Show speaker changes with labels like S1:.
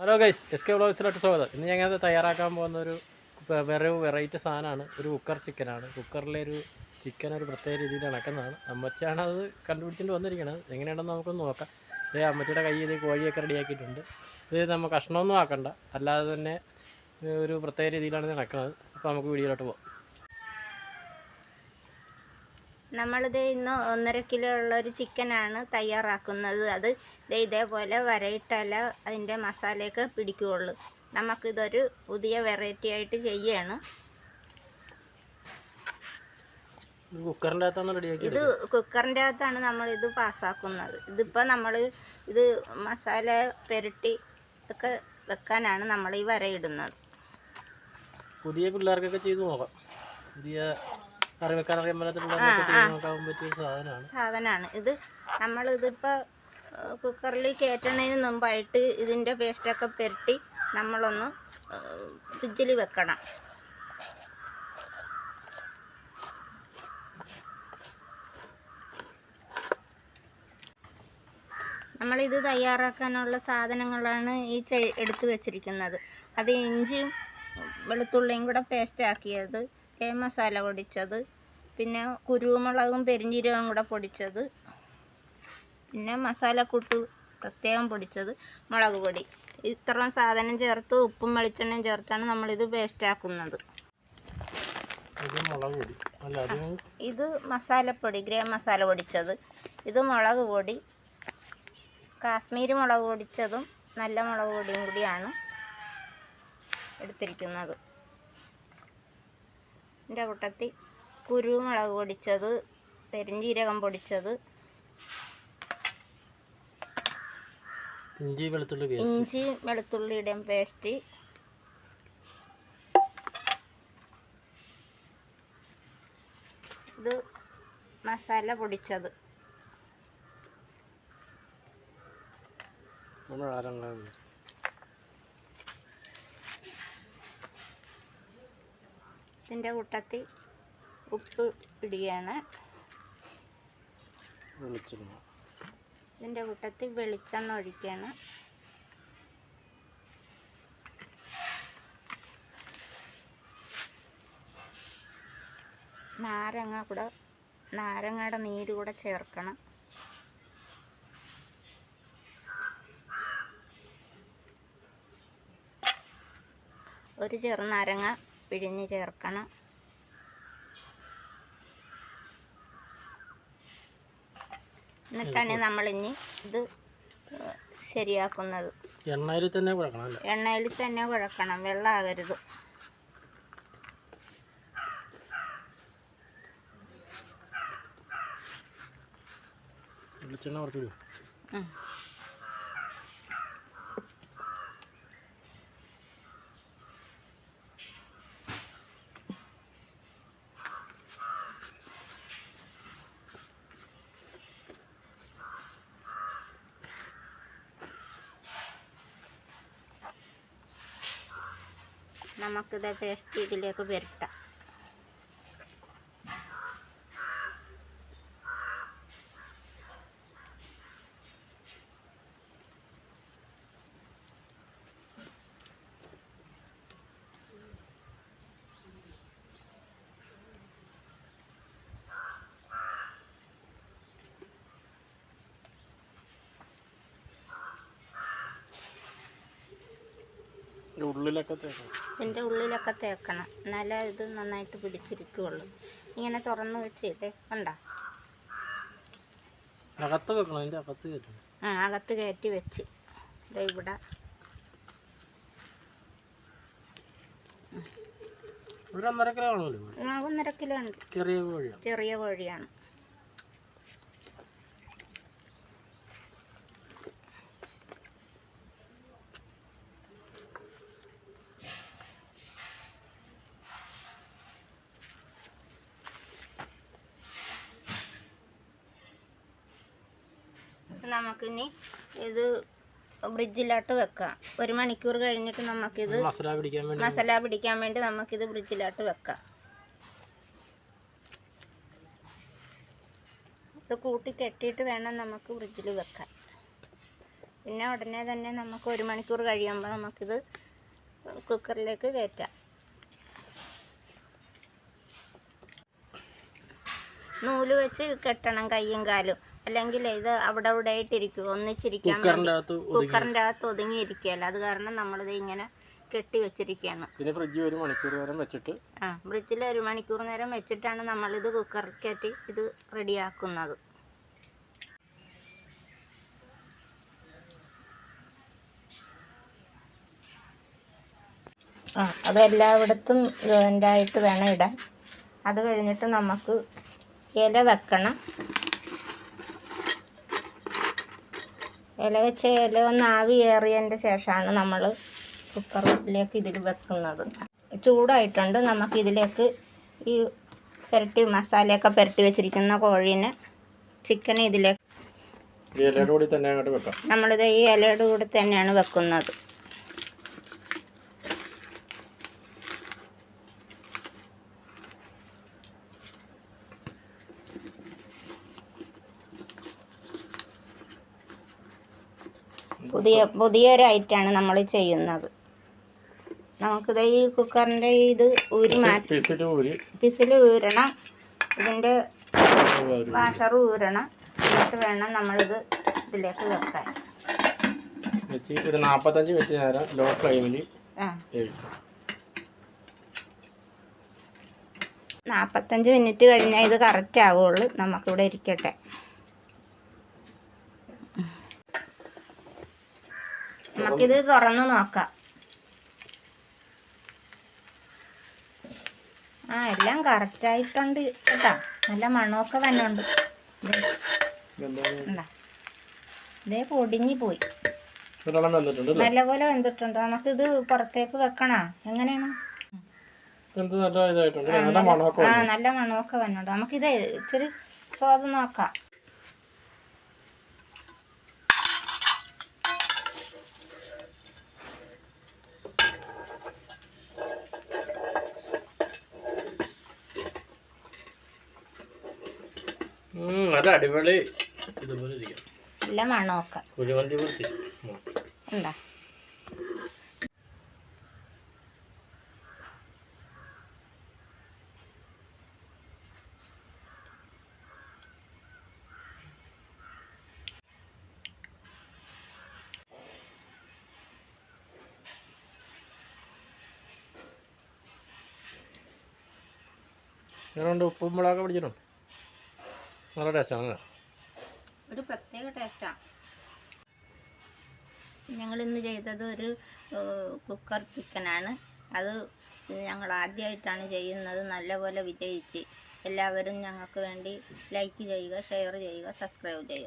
S1: Hello guys S K വ്ളോഗ്സിലോട്ട് സ്വാഗതം. ഇന്ന് ഞങ്ങൾ തയ്യാറാക്കാൻ പോകുന്ന ഒരു വേറെ വെറൈറ്റി സാധനമാണ്. ഒരു കുക്കർ ചിക്കനാണ് കുക്കറിലെ ഒരു ചിക്കൻ ഒരു പ്രത്യേക രീതിയിൽ ഇണക്കുന്നതാണ് അമ്മച്ചാണ് അത് കണ്ടുപിടിച്ചിട്ട് വന്നിരിക്കുന്നത് എങ്ങനെയാണെന്ന് നമുക്കൊന്ന് നോക്കാം. അതേ അമ്മച്ചിയുടെ കയ്യിൽ ഇത് കോഴിയൊക്കെ റെഡിയാക്കിയിട്ടുണ്ട് ഇത് നമ്മൾ കഷ്ണമൊന്നും ആക്കണ്ട. അല്ലാതെ തന്നെ ഒരു പ്രത്യേക രീതിയിലാണ് ഇണക്കുന്നത് അപ്പോൾ നമുക്ക് വീഡിയോയിലോട്ട് പോകാം
S2: നമ്മളിത് ഇന്ന് ഒന്നര കിലോ ഉള്ള ഒരു ചിക്കനാണ് തയ്യാറാക്കുന്നത്. അത് ദേ ഇതേപോലെ വരയിട്ടല്ല അതിന്റെ മസാലയൊക്കെ പിടിക്കുകയുള്ളൂ നമുക്കിതൊരു പുതിയ വെറൈറ്റി ആയിട്ട് ചെയ്യാണ്.
S1: ഇത് കുക്കറിന്റെ അകത്താണ്
S2: ഇത് കുക്കറിന്റെ അകത്താണ് നമ്മൾ ഇത് പാസ്സാക്കുന്നത് ഇതിപ്പോൾ നമ്മൾ ഇത് മസാല പെരട്ടി ഒക്കെ വെക്കാനാണ് നമ്മൾ ഈ വരയിടുന്നത്.
S1: പുതിയ പിള്ളേർക്കൊക്കെ ചെയ്തു നോക്കാം. പുതിയ കറി വെക്കാൻ അറിയാൻ പറ്റാത്ത സാധനമാണ്.
S2: സാധനമാണ്. ഇത് നമ്മളിതിപ്പോൾ കുക്കറിൽ കയറ്റണതിന് മുമ്പായിട്ട് ഇതിന്റെ പേസ്റ്റൊക്കെ പുരട്ടി നമ്മളൊന്ന് ഫ്രിഡ്ജിൽ വെക്കണം. നമ്മളിത് തയ്യാറാക്കാനുള്ള സാധനങ്ങളാണ് ഈ എടുത്തു വെച്ചിരിക്കുന്നത്. അത് ഇഞ്ചിയും വെളുത്തുള്ളിയും കൂടെ പേസ്റ്റാക്കിയത് മസാല പൊടിച്ചത് പിന്നെ കുരുമുളകും പെരിഞ്ജീരകവും കൂടെ പൊടിച്ചത് പിന്നെ മസാലക്കൂട്ട് പ്രത്യേകം പൊടിച്ചത് മുളക് പൊടി. ഇത്രയും സാധനം ചേർത്ത് ഉപ്പും വെളിച്ചെണ്ണയും ചേർത്താണ് നമ്മളിത് പേസ്റ്റ് ആക്കുന്നത്.
S1: ഇത്
S2: മസാലപ്പൊടി ഗ്രേ മസാല പൊടിച്ചത്. ഇത് മുളക് പൊടി. കാശ്മീരി മുളക് പൊടിച്ചതും നല്ല മുളക് പൊടിയും കൂടിയാണ് എടുത്തിരിക്കുന്നത്. എന്റെ കൂട്ടത്തിൽ കുരുമുളക് പൊടിച്ചത് പെരിഞ്ജീരകം പൊടിച്ചത്
S1: ഇഞ്ചി വെളുത്തുള്ളി പേസ്റ്റ്
S2: ഇഞ്ചി വെളുത്തുള്ളിയുടെയും പേസ്റ്റ് ഇത് മസാല പൊടിച്ചത്. ഇതിന്റെ കൂട്ടത്തിൽ ഉപ്പ് ഇടുകയാണ്.
S1: വിളിച്ചിരുന്നു
S2: ഇതിന്റെ കൂട്ടത്തിൽ വെളിച്ചെണ്ണ ഒഴിക്കുകയാണ് നാരങ്ങ കൂടെ നാരങ്ങയുടെ നീര് കൂടെ ചേർക്കണം. ഒരു ചെറുനാരങ്ങ പിഴിഞ്ഞ് ചേർക്കണം. എന്നിട്ടാണ് നമ്മൾ ഇനി ഇത് ശരിയാക്കുന്നത്.
S1: എണ്ണയിൽ തന്നെ കുഴക്കണം
S2: എണ്ണയിൽ തന്നെ കുഴക്കണം വെള്ളമാകരുത്
S1: വെളിച്ചെണ്ണ കുറച്ച്
S2: നമുക്കിത് പേസ്റ്റ് ഇതിലേക്ക് പുരട്ടാം
S1: ഇതിന്റെ ഉള്ളിലൊക്കെ തേക്കണം.
S2: ഇതിന്റെ ഉള്ളിലൊക്കെ തേക്കണം. എന്നാലേ ഇത് നന്നായിട്ട് പിടിച്ചിരിക്കുള്ളൂ. ഇങ്ങനെ തുറന്നു വെച്ച് ഇതേ കണ്ട?
S1: അകത്ത് വെക്കണം അതിന്റെ അകത്ത് കയറ്റി
S2: ആ അകത്ത് കയറ്റി വെച്ച്. ഇതാ ഇവിടെ.
S1: ഒന്നര കിലോ ചെറിയ കോഴിയാണ്.
S2: നമുക്കിനി ഇത് ബ്രിഡ്ജിലോട്ട് വെക്കാം. ഒരു മണിക്കൂർ കഴിഞ്ഞിട്ട് നമുക്കിത്
S1: മസാല പിടിക്കാൻ വേണ്ടി
S2: മസാല പിടിക്കാൻ വേണ്ടി നമുക്കിത് ബ്രിഡ്ജിലോട്ട് വെക്കാം. ഇത് കൂട്ടി കെട്ടിയിട്ട് വേണം നമുക്ക് ഫ്രിഡ്ജിൽ വെക്കാൻ. പിന്നെ ഉടനെ തന്നെ നമുക്ക് ഒരു മണിക്കൂർ കഴിയുമ്പോൾ നമുക്കിത് കുക്കറിലേക്ക് കയറ്റാം. നൂൽ വെച്ച് കെട്ടണം കയ്യും കാലും. അല്ലെങ്കിൽ ഇത് അവിടെ അവിടെ ആയിട്ടിരിക്കും ഒന്നിച്ചിരിക്കാൻ
S1: കുക്കറിന്റെ
S2: വേണ്ടി
S1: അകത്ത്
S2: ഒതുങ്ങിയിരിക്കുകയല്ല അത് കാരണം നമ്മളിത് ഇങ്ങനെ കെട്ടി വെച്ചിരിക്കുകയാണ്.
S1: പിന്നെ ഫ്രിഡ്ജിൽ ഒരു മണിക്കൂർ നേരം വെച്ചിട്ട്
S2: ആ ഫ്രിഡ്ജിൽ ഒരു മണിക്കൂർ നേരം വെച്ചിട്ടാണ് നമ്മളിത് കുക്കറിൽ കയറ്റി ഇത് റെഡിയാക്കുന്നത്. ആ അത് എല്ലായിടത്തും ഇതായിട്ട് വേണം ഇടാൻ. അത് കഴിഞ്ഞിട്ട് നമുക്ക് ഇല വെക്കണം. ഇല വെച്ച ഇല ഒന്ന് ആവി ഏറിയതിന്റെ ശേഷമാണ് നമ്മൾ കുക്കറിലേക്ക് ഇതിൽ വെക്കുന്നത്. ചൂടായിട്ടുണ്ട്. നമുക്ക് ഇതിലേക്ക് ഈ പുരട്ടി മസാലയൊക്കെ പുരട്ടി വെച്ചിരിക്കുന്ന കോഴീനെ ചിക്കൻ ഇതിലേക്ക് നമ്മളിത് ഈ ഇലയുടെ കൂടെ തന്നെയാണ് വെക്കുന്നത്. പുതിയ പുതിയൊരൈറ്റാണ് നമ്മൾ ചെയ്യുന്നത്. നമുക്കിത് ഈ കുക്കറിന്റെ ഇത് ഊരി മാറ്റി
S1: പിസിൽ
S2: പിസിൽ ഊരണം.
S1: ഇതിന്റെ
S2: വാഷർ ഊരണം. എന്നിട്ട് വേണം നമ്മളിത് ഇതിലേക്ക് വെക്കാൻ.
S1: ഒരു നാൽപ്പത്തഞ്ച് മിനിറ്റ് നേരം ലോ ഫ്ലെയിമിൽ
S2: നാൽപ്പത്തഞ്ച് മിനിറ്റ് കഴിഞ്ഞാൽ ഇത് കറക്റ്റ് ആവുള്ളൂ. നമുക്കിവിടെ ഇരിക്കട്ടെ. നമുക്കിത് തുറന്ന് നോക്കാം. ആ എല്ലാം കറക്റ്റായിട്ടുണ്ട് കേട്ടാ. നല്ല മണമൊക്കെ വന്നുണ്ട്. ഇതേ പൊടിഞ്ഞു പോയി. നല്ലപോലെ വെന്തിട്ടുണ്ട് നമുക്കിത് പുറത്തേക്ക് വെക്കണോ? എങ്ങനെയാണ്? ആ നല്ല മണമൊക്കെ വന്നുണ്ട്. നമുക്കിത് ഇച്ചിരി സ്വാദ് നോക്കാം.
S1: നല്ല അടിപൊളി ഇതുപോലെ ഇരിക്കും.
S2: നല്ല മണമൊക്കെ.
S1: കുഴിമന്തി പോലത്തെ ഉം.
S2: എന്താ
S1: ഞാനുണ്ട് ഉപ്പും മുളകൊക്കെ പിടിച്ചിട്ടുണ്ട്. നല്ല ടേസ്റ്റാണ്
S2: ഒരു പ്രത്യേക ടേസ്റ്റാണ് ഞങ്ങളിന്ന് ചെയ്തത് ഒരു കുക്കർ ചിക്കനാണ് അത് ഞങ്ങൾ ആദ്യമായിട്ടാണ് ചെയ്യുന്നത്. നല്ലപോലെ വിജയിച്ച്. എല്ലാവരും ഞങ്ങൾക്ക് വേണ്ടി ലൈക്ക് ചെയ്യുക ഷെയർ ചെയ്യുക സബ്സ്ക്രൈബ് ചെയ്യുക.